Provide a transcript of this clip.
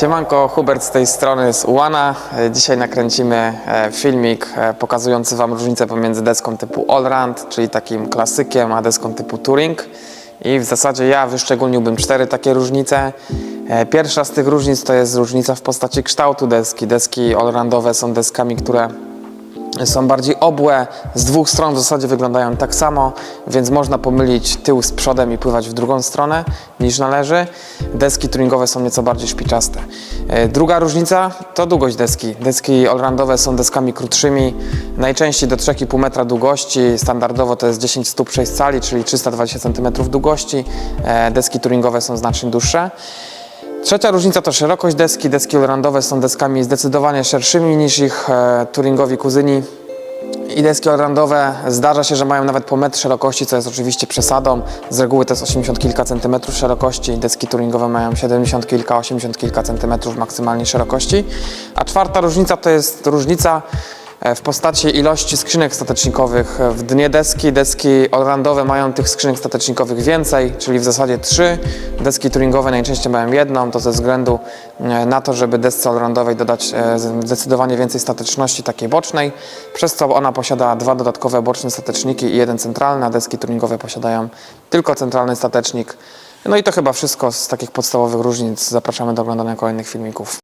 Siemanko, Hubert z tej strony z Ułana. E, Dzisiaj nakręcimy e, filmik e, pokazujący Wam różnicę pomiędzy deską typu Allround, czyli takim klasykiem, a deską typu Touring. I w zasadzie ja wyszczególniłbym cztery takie różnice. Pierwsza z tych różnic to jest różnica w postaci kształtu deski. Deski allroundowe są deskami, które są bardziej obłe, z dwóch stron w zasadzie wyglądają tak samo, więc można pomylić tył z przodem i pływać w drugą stronę niż należy. Deski touringowe są nieco bardziej szpiczaste. E, Druga różnica to długość deski. Deski allroundowe są deskami krótszymi, najczęściej do 3,5 metra długości, standardowo to jest 10 stóp 6 cali, czyli 320 cm długości. E, Deski touringowe są znacznie dłuższe. Trzecia różnica to szerokość deski. Deski allroundowe są deskami zdecydowanie szerszymi niż ich e, touringowi kuzyni. I deski allroundowe zdarza się, że mają nawet po metr szerokości, co jest oczywiście przesadą. Z reguły to jest 80 kilka centymetrów szerokości. Deski touringowe mają 70 kilka, 80 kilka centymetrów maksymalnie szerokości. A czwarta różnica to jest różnica w postaci ilości skrzynek statecznikowych. W dnie deski, deski allroundowe mają tych skrzynek statecznikowych więcej, czyli w zasadzie trzy. Deski touringowe najczęściej mają jedną, to ze względu e, na to, żeby desce allroundowej dodać e, zdecydowanie więcej stateczności takiej bocznej, przez co ona posiada dwa dodatkowe boczne stateczniki i jeden centralny, a deski touringowe posiadają tylko centralny statecznik. No i to chyba wszystko z takich podstawowych różnic. Zapraszamy do oglądania kolejnych filmików.